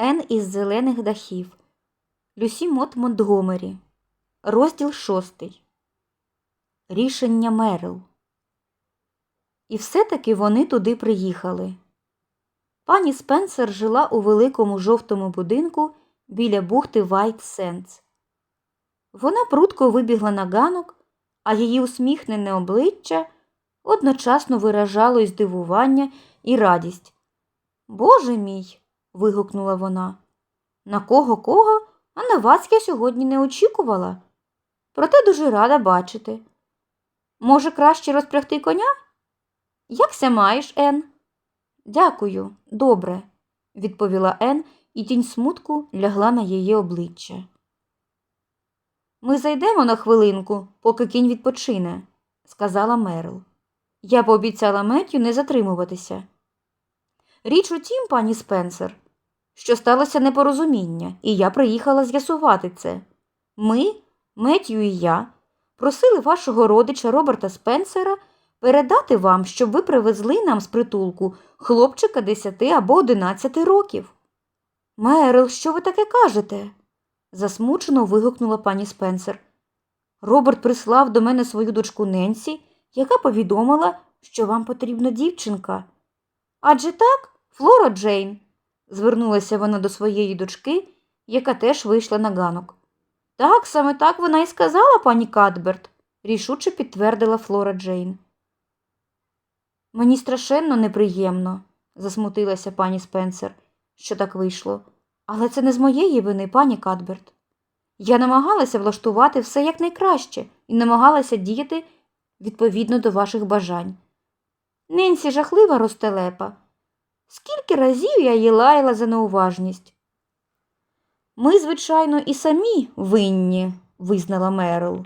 Ен із зелених дахів. Люсі Мот Монтгомері. Розділ шостий. Рішення Мерил. І все-таки вони туди приїхали. Пані Спенсер жила у великому жовтому будинку біля бухти Вайт Сенс. Вона прудко вибігла на ганок, а її усміхнене обличчя одночасно виражало й здивування і радість. Боже мій. Вигукнула вона. На кого кого, а на вас я сьогодні не очікувала. Проте дуже рада бачити. Може, краще розпрягти коня? Якся маєш, Ен? Дякую, добре, відповіла Ен, і тінь смутку лягла на її обличчя. Ми зайдемо на хвилинку, поки кінь відпочине, сказала Мерл. Я пообіцяла Меттю не затримуватися. Річ у тім, пані Спенсер, що сталося непорозуміння, і я приїхала з'ясувати це. Ми, Меттю і я, просили вашого родича Роберта Спенсера передати вам, щоб ви привезли нам з притулку хлопчика 10 або 11 років. Мерл, що ви таке кажете? засмучено вигукнула пані Спенсер. Роберт прислав до мене свою дочку Ненсі, яка повідомила, що вам потрібна дівчинка. Адже так, Флора Джейн, звернулася вона до своєї дочки, яка теж вийшла на ганок. Так, саме так вона і сказала, пані Кадберт, рішуче підтвердила Флора Джейн. Мені страшенно неприємно, засмутилася пані Спенсер, що так вийшло. Але це не з моєї вини, пані Кадберт. Я намагалася влаштувати все якнайкраще і намагалася діяти відповідно до ваших бажань. Ненсі жахлива ростелепа. Скільки разів я її лаяла за неуважність. Ми, звичайно, і самі винні, визнала Мерл.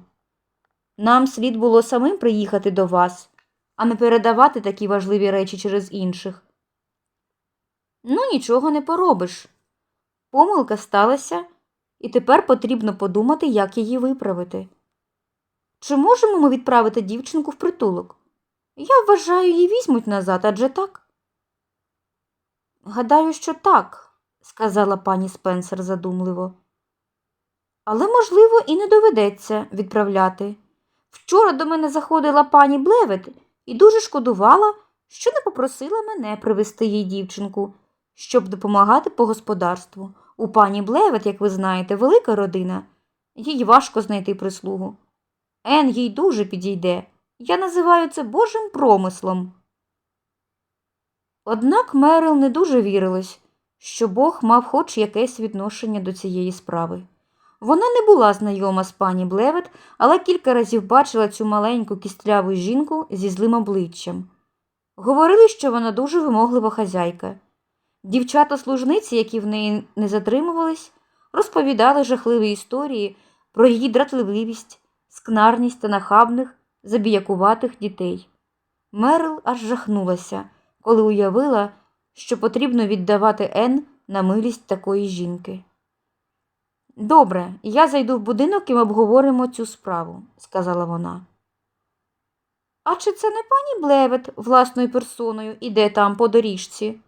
Нам слід було самим приїхати до вас, а не передавати такі важливі речі через інших. Ну, нічого не поробиш. Помилка сталася, і тепер потрібно подумати, як її виправити. Чи можемо ми відправити дівчинку в притулок? Я вважаю, її візьмуть назад, адже так. Гадаю, що так, сказала пані Спенсер задумливо. Але, можливо, і не доведеться відправляти. Вчора до мене заходила пані Блевет і дуже шкодувала, що не попросила мене привезти їй дівчинку, щоб допомагати по господарству. У пані Блевет, як ви знаєте, велика родина. Їй важко знайти прислугу. Ен їй дуже підійде. Я називаю це Божим промислом. Однак Мерил не дуже вірилась, що Бог мав хоч якесь відношення до цієї справи. Вона не була знайома з пані Блевет, але кілька разів бачила цю маленьку кістляву жінку зі злим обличчям. Говорили, що вона дуже вимоглива хазяйка. Дівчата-служниці, які в неї не затримувались, розповідали жахливі історії про її дратливість, скнарність та нахабних, забіякуватих дітей. Мерл аж жахнулася, коли уявила, що потрібно віддавати Ен на милість такої жінки. Добре, я зайду в будинок і ми обговоримо цю справу, сказала вона. А чи це не пані Блевет власною персоною іде там по доріжці?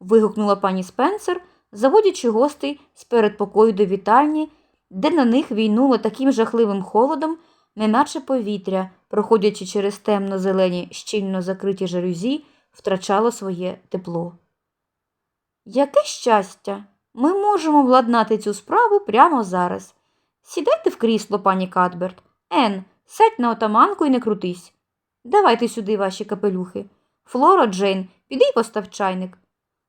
вигукнула пані Спенсер, заводячи гостей з передпокою до вітальні, де на них війнуло таким жахливим холодом, неначе повітря, проходячи через темно-зелені щільно закриті жалюзі, втрачало своє тепло. Яке щастя! Ми можемо владнати цю справу прямо зараз. Сідайте в крісло, пані Кадберт. Ен, сядь на отаманку і не крутись. Давайте сюди ваші капелюхи. Флора, Джейн, піди й постав чайник.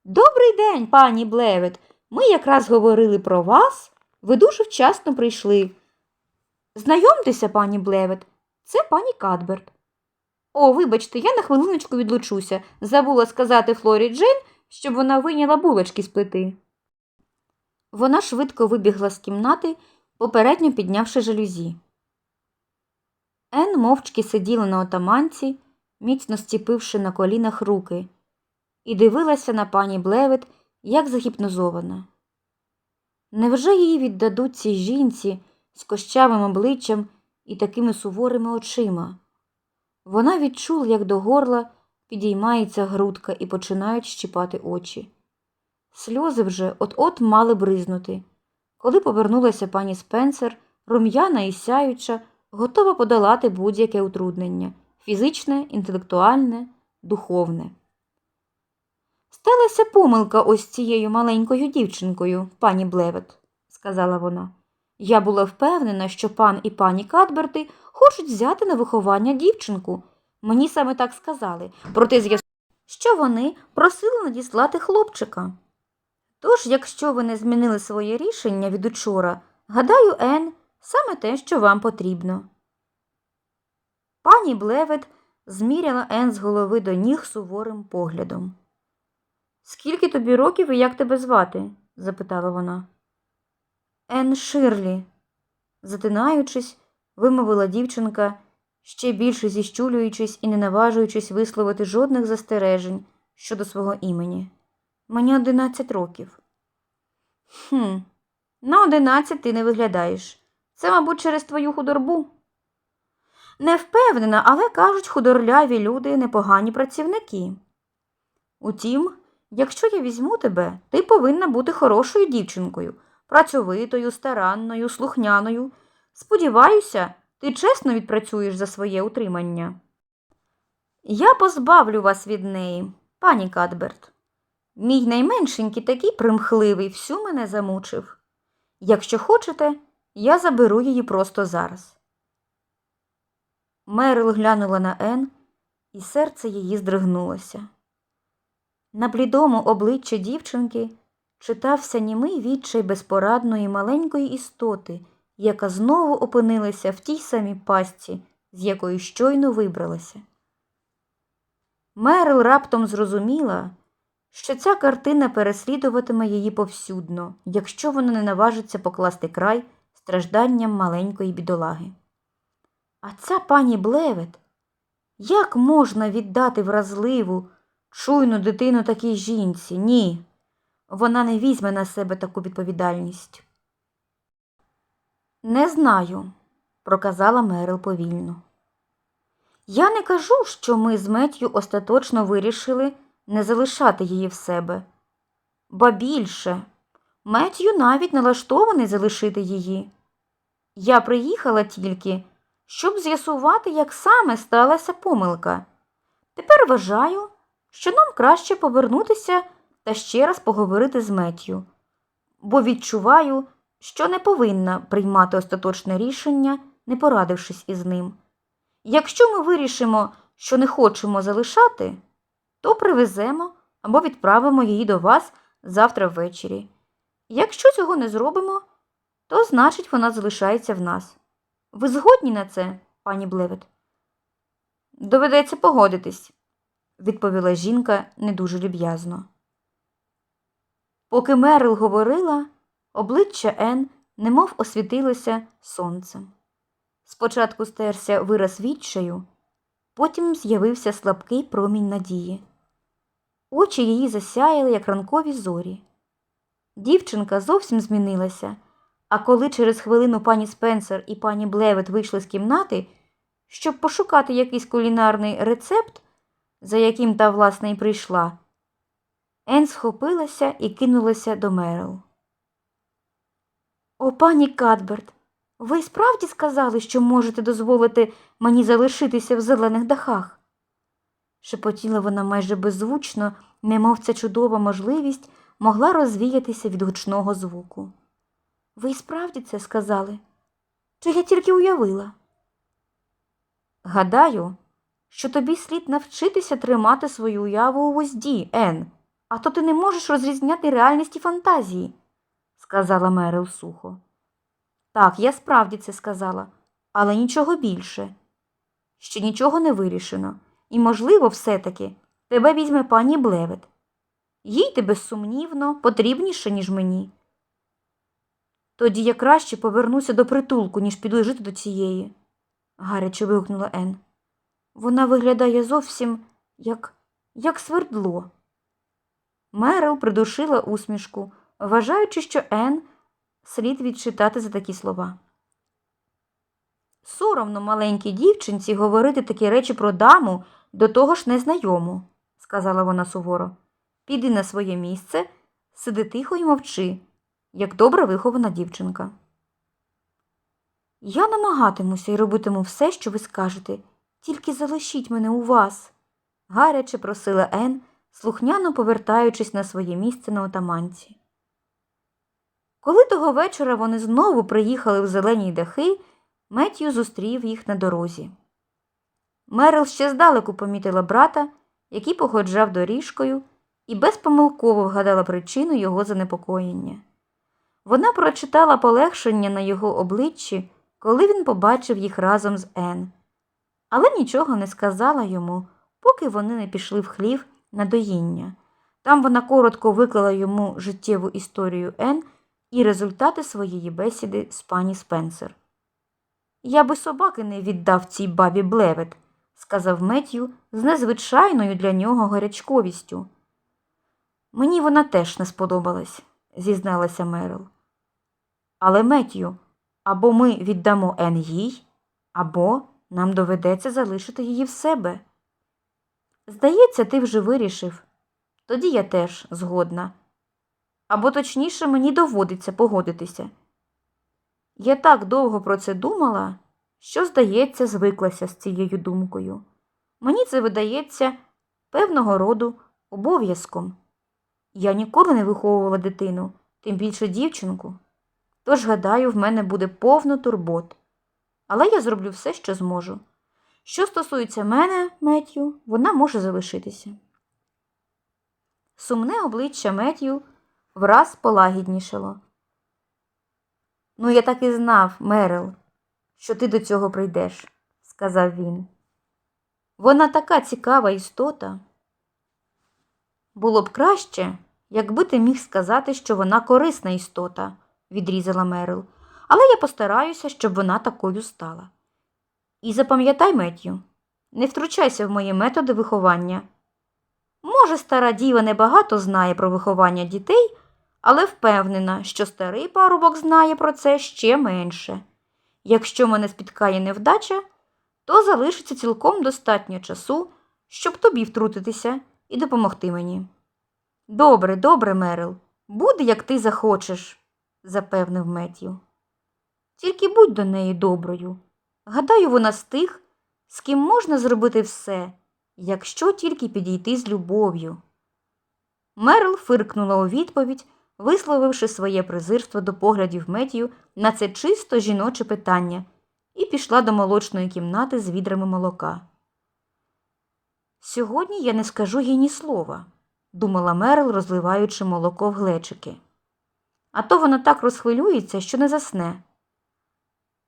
Добрий день, пані Блевет. Ми якраз говорили про вас. Ви дуже вчасно прийшли. Знайомтеся, пані Блевет, це пані Кадберт. О, вибачте, я на хвилиночку відлучуся. Забула сказати Флорі Джейн, щоб вона вийняла булочки з плити. Вона швидко вибігла з кімнати, попередньо піднявши жалюзі. Ен мовчки сиділа на отаманці, міцно стіпивши на колінах руки, і дивилася на пані Блевет, як загіпнозована. Невже її віддадуть цій жінці з кощавим обличчям і такими суворими очима? Вона відчула, як до горла підіймається грудка і починають щіпати очі. Сльози вже от-от мали бризнути. Коли повернулася пані Спенсер, рум'яна і сяюча, готова подолати будь-яке утруднення фізичне, інтелектуальне, духовне. Сталася помилка ось цією маленькою дівчинкою, пані Блевет, сказала вона. Я була впевнена, що пан і пані Кадберти хочуть взяти на виховання дівчинку. Мені саме так сказали, проте з'ясувалося, що вони просили надіслати хлопчика. Тож, якщо ви не змінили своє рішення від учора, гадаю, Ен, саме те, що вам потрібно. Пані Блевет зміряла Ен з голови до ніг суворим поглядом. Скільки тобі років і як тебе звати? запитала вона. Ен Ширлі, затинаючись, вимовила дівчинка, ще більше зіщулюючись і не наважуючись висловити жодних застережень щодо свого імені. Мені одинадцять років. Хм, на одинадцять ти не виглядаєш. Це, мабуть, через твою худорбу. Не впевнена, але кажуть, худорляві люди непогані працівники. Утім, якщо я візьму тебе, ти повинна бути хорошою дівчинкою, працьовитою, старанною, слухняною. Сподіваюся, ти чесно відпрацюєш за своє утримання. Я позбавлю вас від неї, пані Кадберт. Мій найменшенький такий примхливий всю мене замучив. Якщо хочете, я заберу її просто зараз. Мерил глянула на Ен, і серце її здригнулося. На блідому обличчі дівчинки читався німий відчай безпорадної маленької істоти, яка знову опинилася в тій самій пастці, з якої щойно вибралася. Мерил раптом зрозуміла, що ця картина переслідуватиме її повсюдно, якщо вона не наважиться покласти край стражданням маленької бідолаги. А ця пані Блевет, як можна віддати вразливу, чуйну дитину такій жінці? Ні, вона не візьме на себе таку відповідальність. Не знаю, проказала Мерил повільно. Я не кажу, що ми з Меттю остаточно вирішили не залишати її в себе. Ба більше, Меттю навіть налаштований залишити її. Я приїхала тільки, щоб з'ясувати, як саме сталася помилка. Тепер вважаю, що нам краще повернутися та ще раз поговорити з Меттю, бо відчуваю, що не повинна приймати остаточне рішення, не порадившись із ним. Якщо ми вирішимо, що не хочемо залишати, то привеземо або відправимо її до вас завтра ввечері. Якщо цього не зробимо, то значить вона залишається в нас. Ви згодні на це, пані Блевет? Доведеться погодитись, відповіла жінка не дуже люб'язно. Поки Мерил говорила, обличчя Ен немов освітилося сонцем. Спочатку стерся вираз відчаю, потім з'явився слабкий промінь надії. Очі її засяяли, як ранкові зорі. Дівчинка зовсім змінилася, а коли через хвилину пані Спенсер і пані Блевет вийшли з кімнати, щоб пошукати якийсь кулінарний рецепт, за яким та власне й прийшла, Ен схопилася і кинулася до Мерил. О, пані Кадберт, ви справді сказали, що можете дозволити мені залишитися в зелених дахах? Шепотіла вона майже беззвучно, немов ця чудова можливість могла розвіятися від гучного звуку. Ви справді це сказали? Чи я тільки уявила? Гадаю, що тобі слід навчитися тримати свою уяву у вузді, Ен, а то ти не можеш розрізняти реальність і фантазії, сказала Мерил сухо. Так, я справді це сказала, але нічого більше. Ще нічого не вирішено, і, можливо, все-таки тебе візьме пані Блевет. Їй ти безсумнівно потрібніше, ніж мені. Тоді я краще повернуся до притулку, ніж піду жити до цієї, гаряче вигукнула Ен. Вона виглядає зовсім як, як свердло. Мерил придушила усмішку, вважаючи, що Ен слід відчитати за такі слова. Соромно маленькій дівчинці говорити такі речі про даму, до того ж незнайому, сказала вона суворо. Піди на своє місце, сиди тихо і мовчи, як добре вихована дівчинка. Я намагатимуся і робитиму все, що ви скажете, тільки залишіть мене у вас, гаряче просила Ен, слухняно повертаючись на своє місце на отаманці. Коли того вечора вони знову приїхали в зелені дахи, Меттью зустрів їх на дорозі. Мерил ще здалеку помітила брата, який походжав доріжкою, і безпомилково вгадала причину його занепокоєння. Вона прочитала полегшення на його обличчі, коли він побачив їх разом з Ен, але нічого не сказала йому, поки вони не пішли в хлів на доїння. Там вона коротко виклала йому життєву історію Ен і результати своєї бесіди з пані Спенсер. Я би собаки не віддав цій бабі блевет, сказав Меттю з незвичайною для нього гарячковістю. Мені вона теж не сподобалась, зізналася Мерил. Але Меттю, або ми віддамо Ен їй, або нам доведеться залишити її в себе. Здається, ти вже вирішив. Тоді я теж згодна. Або точніше, мені доводиться погодитися. Я так довго про це думала, що, здається, звиклася з цією думкою. Мені це видається певного роду обов'язком. Я ніколи не виховувала дитину, тим більше дівчинку. Тож, гадаю, в мене буде повно турбот. Але я зроблю все, що зможу. Що стосується мене, Меттю, вона може залишитися. Сумне обличчя Меттю враз полагіднішало. Ну, я так і знав, Мерил, що ти до цього прийдеш, сказав він. Вона така цікава істота. Було б краще, якби ти міг сказати, що вона корисна істота, відрізала Мерил, але я постараюся, щоб вона такою стала. І запам'ятай, Меттю, не втручайся в мої методи виховання. Може, стара діва небагато знає про виховання дітей, але впевнена, що старий парубок знає про це ще менше. Якщо мене спіткає невдача, то залишиться цілком достатньо часу, щоб тобі втрутитися і допомогти мені. Добре, добре, Мерил, буде, як ти захочеш, запевнив Меттю. Тільки будь до неї доброю. Гадаю, вона з тих, з ким можна зробити все, якщо тільки підійти з любов'ю. Мерл фиркнула у відповідь, висловивши своє презирство до поглядів Меттію на це чисто жіноче питання, і пішла до молочної кімнати з відрами молока. Сьогодні я не скажу їй ні слова, думала Мерл, розливаючи молоко в глечики. А то вона так розхвилюється, що не засне.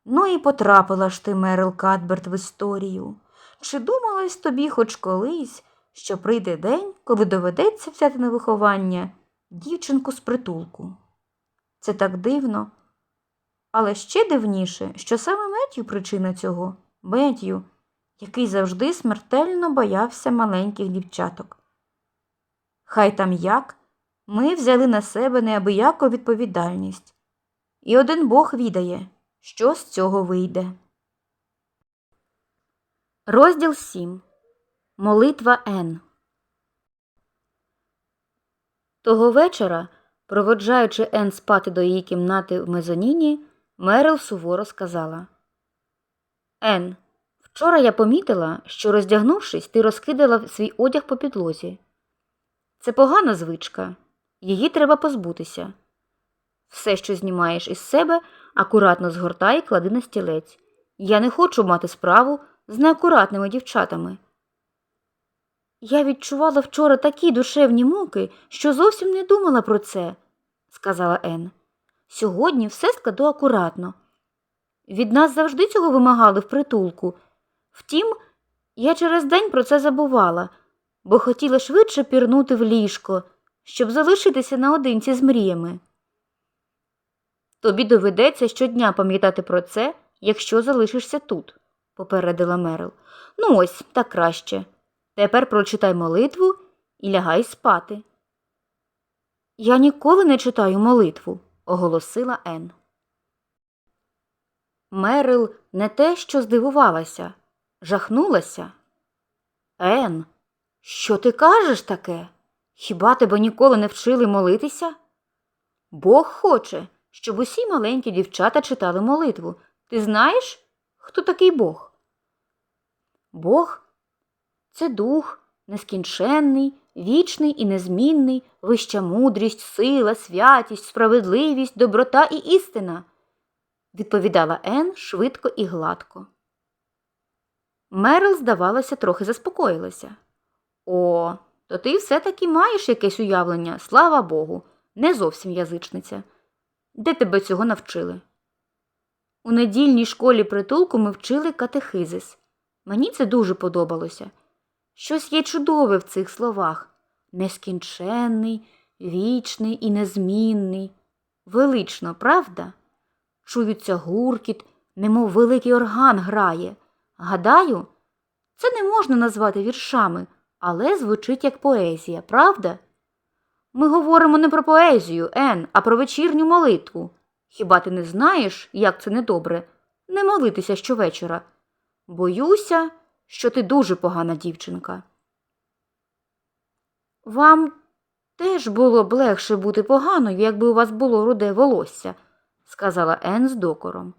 Ну і потрапила ж ти, Мерл Кадберт, в історію. Чи думалось тобі хоч колись, що прийде день, коли доведеться взяти на виховання дівчинку з притулку? Це так дивно. Але ще дивніше, що саме Меттю причина цього Меттю, який завжди смертельно боявся маленьких дівчаток. Хай там як, ми взяли на себе неабияку відповідальність, і один Бог відає, що з цього вийде. Розділ 7. Молитва Н. Того вечора, проводжаючи Ен спати до її кімнати в мезоніні, Мерил суворо сказала Ен, вчора я помітила, що, роздягнувшись, ти розкидала свій одяг по підлозі. Це погана звичка, її треба позбутися. Все, що знімаєш із себе, акуратно згортай і клади на стілець. Я не хочу мати справу з неакуратними дівчатами. Я відчувала вчора такі душевні муки, що зовсім не думала про це, сказала Ен. Сьогодні все складу акуратно. Від нас завжди цього вимагали в притулку. Втім, я через день про це забувала, бо хотіла швидше пірнути в ліжко, щоб залишитися наодинці з мріями. Тобі доведеться щодня пам'ятати про це, якщо залишишся тут, попередила Мерил. Ну ось так краще. Тепер прочитай молитву і лягай спати. Я ніколи не читаю молитву, оголосила Ен. Мерил не те, що здивувалася, жахнулася. Ен, що ти кажеш таке? Хіба тебе ніколи не вчили молитися? Бог хоче, щоб усі маленькі дівчата читали молитву. Ти знаєш, хто такий Бог? Бог це дух, нескінченний, вічний і незмінний, вища мудрість, сила, святість, справедливість, доброта і істина, відповідала Ен швидко і гладко. Мерил, здавалося, трохи заспокоїлася. О, то ти все-таки маєш якесь уявлення, слава Богу, не зовсім язичниця. Де тебе цього навчили? У недільній школі притулку ми вчили катехизис. Мені це дуже подобалося. Щось є чудове в цих словах нескінченний, вічний і незмінний. Велично, правда? Чуються гуркіт, немов великий орган грає. Гадаю, це не можна назвати віршами, але звучить як поезія, правда? Ми говоримо не про поезію, Ен, а про вечірню молитву. Хіба ти не знаєш, як це недобре? Не молитися щовечора. Боюся, що ти дуже погана дівчинка. Вам теж було б легше бути поганою, якби у вас було руде волосся, сказала Ен з докором.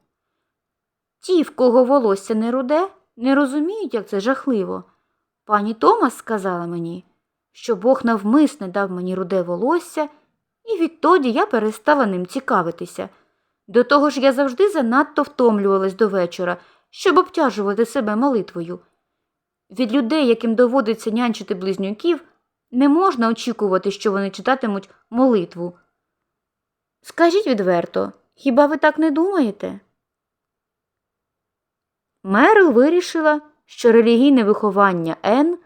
Ті, в кого волосся не руде, не розуміють, як це жахливо. Пані Томас сказала мені, що Бог навмисне дав мені руде волосся, і відтоді я перестала ним цікавитися. До того ж я завжди занадто втомлювалась до вечора, щоб обтяжувати себе молитвою. Від людей, яким доводиться нянчити близнюків, не можна очікувати, що вони читатимуть молитву. Скажіть відверто, хіба ви так не думаєте? Мерл вирішила, що релігійне виховання Н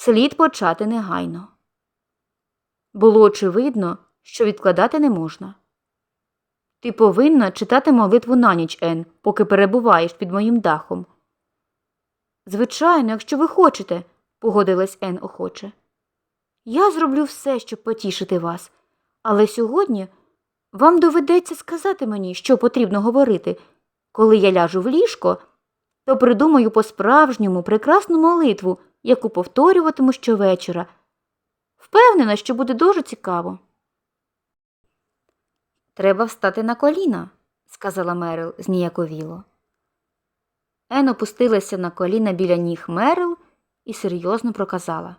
слід почати негайно. Було очевидно, що відкладати не можна. Ти повинна читати молитву на ніч, Ен, поки перебуваєш під моїм дахом. Звичайно, якщо ви хочете, погодилась Ен охоче. Я зроблю все, щоб потішити вас, але сьогодні вам доведеться сказати мені, що потрібно говорити. Коли я ляжу в ліжко, то придумаю по-справжньому прекрасну молитву, яку повторюватиму щовечора. Впевнена, що буде дуже цікаво. Треба встати на коліна, сказала Мерил зніяковіло. Ен опустилася на коліна біля ніг Мерил і серйозно проказала.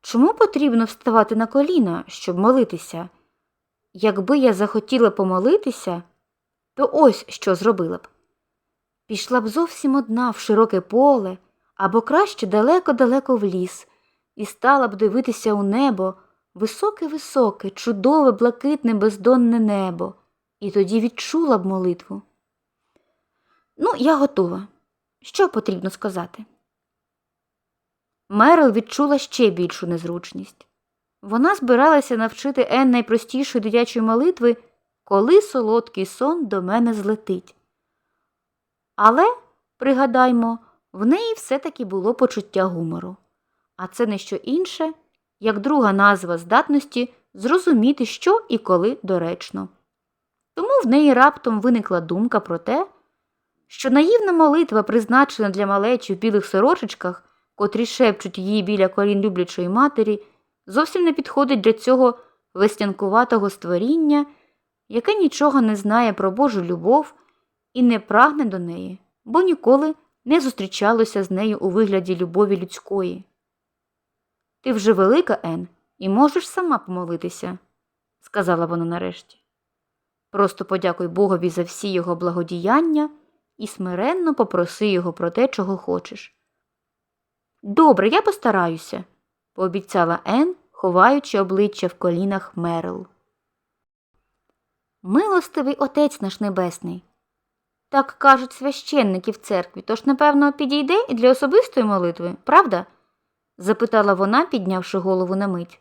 Чому потрібно вставати на коліна, щоб молитися? Якби я захотіла помолитися, то ось що зробила б. Пішла б зовсім одна в широке поле або краще далеко-далеко в ліс, і стала б дивитися у небо, високе-високе, чудове, блакитне, бездонне небо, і тоді відчула б молитву. Ну, я готова. Що потрібно сказати? Мерил відчула ще більшу незручність. Вона збиралася навчити Ен найпростішої дитячої молитви, коли солодкий сон до мене злетить. Але, пригадаймо, в неї все-таки було почуття гумору, а це не що інше, як друга назва здатності зрозуміти, що і коли доречно. Тому в неї раптом виникла думка про те, що наївна молитва, призначена для малечі в білих сорочечках, котрі шепчуть її біля колін люблячої матері, зовсім не підходить для цього веснянкуватого створіння, яке нічого не знає про Божу любов і не прагне до неї, бо ніколи не зустрічалося з нею у вигляді любові людської. Ти вже велика, Ен, і можеш сама помолитися, сказала вона нарешті. Просто подякуй Богові за всі його благодіяння і смиренно попроси його про те, чого хочеш. Добре, я постараюся, пообіцяла Ен, ховаючи обличчя в колінах Мерл. Милостивий отець наш небесний. Так кажуть священники в церкві, тож, напевно, підійде і для особистої молитви, правда? запитала вона, піднявши голову на мить.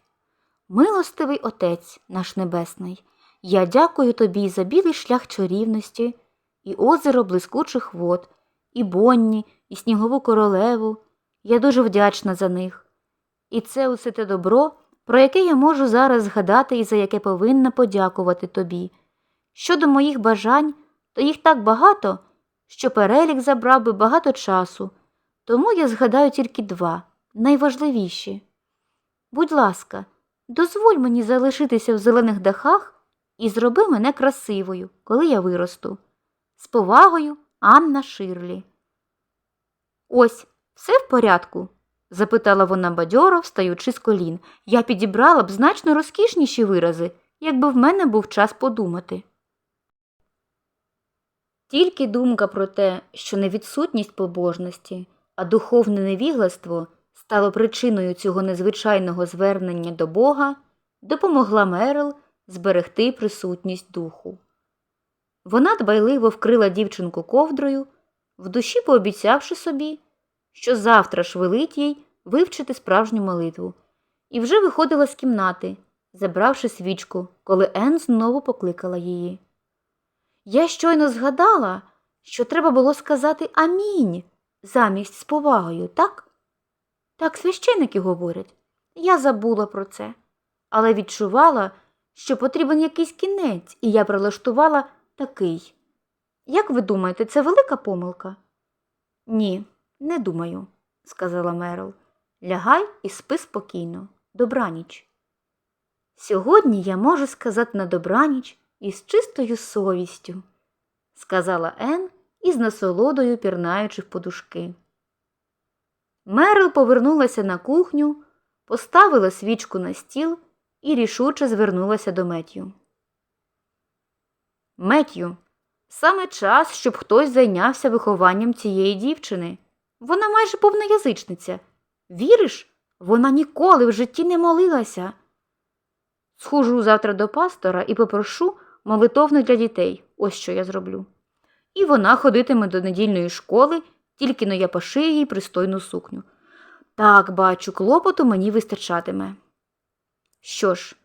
Милостивий отець наш небесний, я дякую тобі за білий шлях чарівності, і озеро блискучих вод, і Бонні, і снігову королеву. Я дуже вдячна за них. І це усе те добро, про яке я можу зараз згадати і за яке повинна подякувати тобі. Щодо моїх бажань, то їх так багато, що перелік забрав би багато часу, тому я згадаю тільки два найважливіші. будь ласка, дозволь мені залишитися в зелених дахах і зроби мене красивою, коли я виросту. З повагою, Анна Ширлі. Ось, все в порядку? запитала вона бадьоро, встаючи з колін. Я підібрала б значно розкішніші вирази, якби в мене був час подумати. Тільки думка про те, що не відсутність побожності, а духовне невігластво стало причиною цього незвичайного звернення до Бога, допомогла Мерл зберегти присутність духу. Вона дбайливо вкрила дівчинку ковдрою, в душі пообіцявши собі, що завтра ж велить їй вивчити справжню молитву, і вже виходила з кімнати, забравши свічку, коли Ен знову покликала її. Я щойно згадала, що треба було сказати амінь замість з повагою, так? Так священики говорять. Я забула про це, але відчувала, що потрібен якийсь кінець, і я прилаштувала такий. Як ви думаєте, це велика помилка? Ні, не думаю, сказала Мерл. Лягай і спи спокійно. Добраніч. Сьогодні я можу сказати на добраніч із чистою совістю, сказала Ен із насолодою пірнаючи в подушки. Мерл повернулася на кухню, поставила свічку на стіл і рішуче звернулася до Меттю. Меттю, саме час, щоб хтось зайнявся вихованням цієї дівчини. Вона майже повна язичниця. Віриш, вона ніколи в житті не молилася. Схожу завтра до пастора і попрошу молитовник для дітей. Ось що я зроблю. І вона ходитиме до недільної школи, тільки но я пошию їй пристойну сукню. Так, бачу, клопоту мені вистачатиме. Що ж,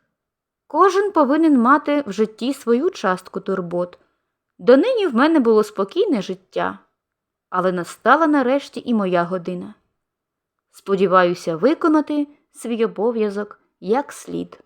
кожен повинен мати в житті свою частку турбот. Донині в мене було спокійне життя, але настала нарешті і моя година. Сподіваюся виконати свій обов'язок як слід.